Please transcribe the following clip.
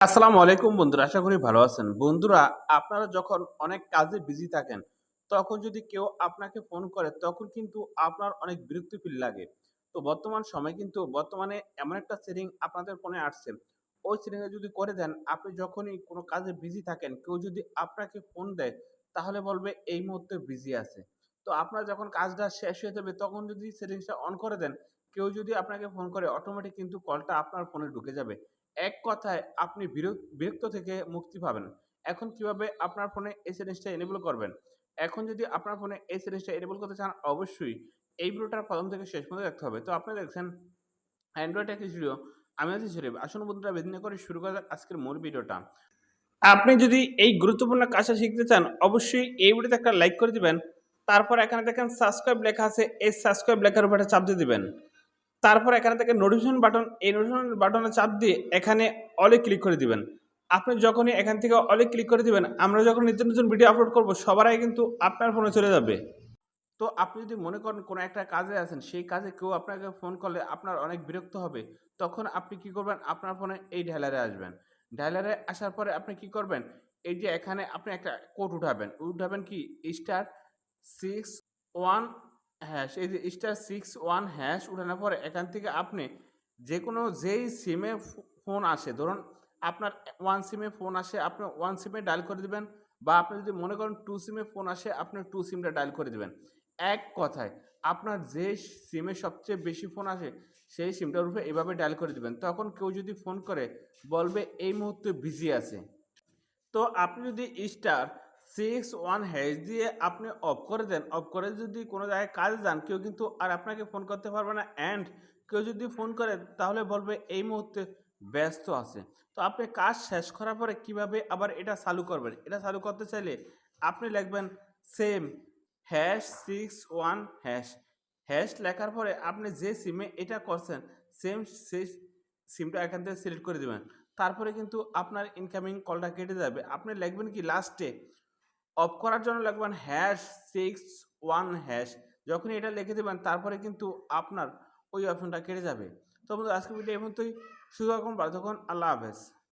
আসসালামু আলাইকুম বন্ধুরা, আশা করি ভালো আছেন। বন্ধুরা, আপনারা যখন অনেক কাজে বিজি থাকেন, তখন যদি কেউ আপনাকে ফোন করে, তখন কিন্তু আপনার অনেক বিরক্তি ফিল লাগে। তো বর্তমান সময় কিন্তু, বর্তমানে এমন একটা সেটিং আপনাদের ফোনে আসছে। ওই সেটিংয়ে যদি করে দেন, আপনি যখনই কোনো কাজে বিজি থাকেন, কেউ যদি আপনাকে ফোন দেয়, তাহলে বলবে, এই মুহূর্তে বিজি আছে। তো আপনার যখন কাজটা শেষ হয়ে যাবে, তখন যদি সেটিংসটা অন করে দেন, কেউ যদি আপনাকে ফোন করে অটোমেটিক কিন্তু কলটা আপনার ফোনে ঢুকে যাবে। এক কথায় আপনি বিরক- বিরক্ত থেকে মুক্তি পাবেন। এখন কীভাবে আপনার ফোনে এই সেটিংসটা এনেবল করবেন? এখন যদি আপনার ফোনে এই সেটিংসটা এনেবল করতে চান, অবশ্যই এই ভিডিওটার প্রথম থেকে শেষ পর্যন্ত দেখতে হবে। তো আপনি দেখছেন অ্যান্ড্রয়েড একটি ভিডিও আমি আছি শরীফ আসুন বন্ধুরা বেদিনে করে শুরু করা আজকের মূল ভিডিওটা আপনি যদি এই গুরুত্বপূর্ণ কাজটা শিখতে চান, অবশ্যই এই ভিডিওতে একটা লাইক করে দিবেন। তারপর এখানে দেখেন সাবস্ক্রাইব লেখা আছে, এই সাবস্ক্রাইব লেখার উপরে চাপ দিয়ে দিবেন। তারপর এখানে থেকে নোটিফিকেশন বাটন এই নোটিফিকেশন বাটনে চাপ দিয়ে এখানে অলে ক্লিক করে দিবেন। আপনি যখনই এখান থেকে অলে ক্লিক করে দিবেন, আমরা যখন নিত্য নতুন ভিডিও আপলোড করব, সবার আগে কিন্তু আপনার ফোনে চলে যাবে। তো আপনি যদি মনে করেন কোনো একটা কাজে আছেন, সেই কাজে কেউ আপনাকে ফোন করলে আপনার অনেক বিরক্ত হবে, তখন আপনি কি করবেন? আপনার ফোনে এই ডায়ালারে আসবেন। ডায়ালারে আসার পরে আপনি কি করবেন? এই যে এখানে আপনি একটা কোড উঠাবেন। উঠাবেন কি? স্টার সিক্স ওয়ান হ্যাশ এই যে স্টার সিক্স ওয়ান হ্যাশ উঠানোর পরে এখান থেকে আপনি যে কোনো যেই সিমে ফোন আসে, ধরুন আপনার ওয়ান সিমে ফোন আসে, আপনি ওয়ান সিমে ডায়াল করে দিবেন বা আপনি যদি মনে করেন টু সিমে ফোন আসে, আপনি টু সিমটা ডায়াল করে দিবেন। এক কথায়, আপনার যে সিমে সবচেয়ে বেশি ফোন আসে, সেই সিমটার উপরে এভাবে ডায়াল করে দিবেন। তখন কেউ যদি ফোন করে, বলবে এই মুহূর্তে বিজি আছে। তো আপনি যদি স্টার সিক্স ওয়ান হ্যাশ দিয়ে আপনি অফ করে দেন। অফ করে যদি কোনো জায়গায় কাজে যান, কেউ কিন্তু আর আপনাকে ফোন করতে পারবে না। অ্যান্ড কেউ যদি ফোন করে, তাহলে বলবে, এই মুহূর্তে ব্যস্ত আছে। তো আপনি কাজ শেষ করার পরে কীভাবে আবার এটা চালু করবেন? এটা চালু করতে চাইলে আপনি লিখবেন same hash six one hash hash লেখার পরে আপনি যে সিমে এটা করছেন সেম সেই সিমটা এখান থেকে সিলেক্ট করে দেবেন। তারপরে কিন্তু আপনার ইনকামিং কলটা কেটে যাবে। আপনি লিখবেন কি লাস্টে অফ করার জন্য লাগবেন হ্যাশ সিক্স ওয়ান হ্যাশ যখনই এটা লিখে দেবেন, তারপরে কিন্তু আপনার ওই অপশনটা কেটে যাবে। তো বন্ধু আজকে ভিডিও এই পর্যন্তই। শুধু রকম বা থাকুন। আল্লাহ হাফেজ।